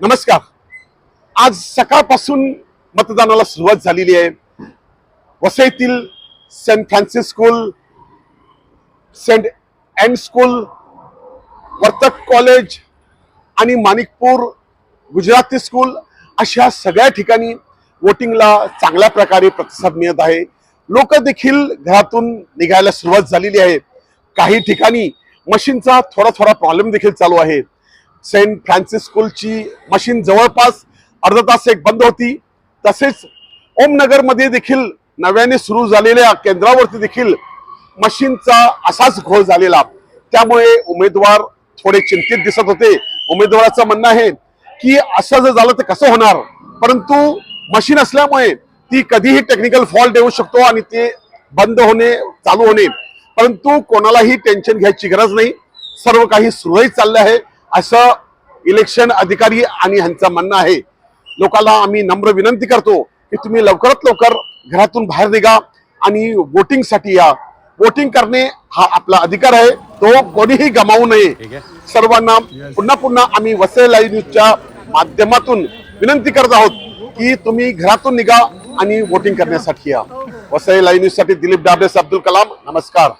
नमस्कार. आज सकाळपासून मतदानाला सुरुवात झालेली आहे. वसईतील saint Francis school saint and school Vartak college आणि माणिकपूर गुजराती स्कूल अशा सगळ्या ठिकाणी वोटिंगला चांगल्या प्रकारे प्रतिसाद मिळत आहे. लोक देखील घरातून निघायला सुरुवात झालेली आहे. काही ठिकाणी मशीनचा थोडा थोडा प्रॉब्लेम देखील चालू आहे. सेंट फ्रान्सिस स्कूलची मशीन जवळपास अर्धा तास एक बंद होती. तसेच ओमनगरमध्ये देखील नव्याने सुरू झालेल्या केंद्रावरती देखील मशीनचा असाच घोळ झालेला. त्यामुळे उमेदवार थोडे चिंतित दिसत होते. उमेदवाराचं म्हणणं आहे की असं जर झालं तर कसं होणार? परंतु मशीन असल्यामुळे ती कधीही टेक्निकल फॉल्ट येऊ शकतो आणि ते बंद होणे चालू होणे. परंतु कोणालाही टेन्शन घ्यायची गरज नाही. सर्व काही सुरळीत चाललं आहे. असं इलेक्शन अधिकारी आणि ह्यांचं म्हणणं आहे. लोकांना आम्ही नम्र विनंती करतो की तुम्ही लवकरात लवकर घरातून बाहेर निघा आणि वोटिंगसाठी या. वोटिंग करणे हा आपला अधिकार आहे. तो कोणीही गमावू नये. सर्वांना पुन्हा पुन्हा आम्ही वसई लाईव्ह न्यूजच्या माध्यमातून विनंती करत आहोत की तुम्ही घरातून निघा आणि वोटिंग करण्यासाठी या. वसई लाईव्ह न्यूजसाठी दिलीप डाबरेस अब्दुल कलाम नमस्कार.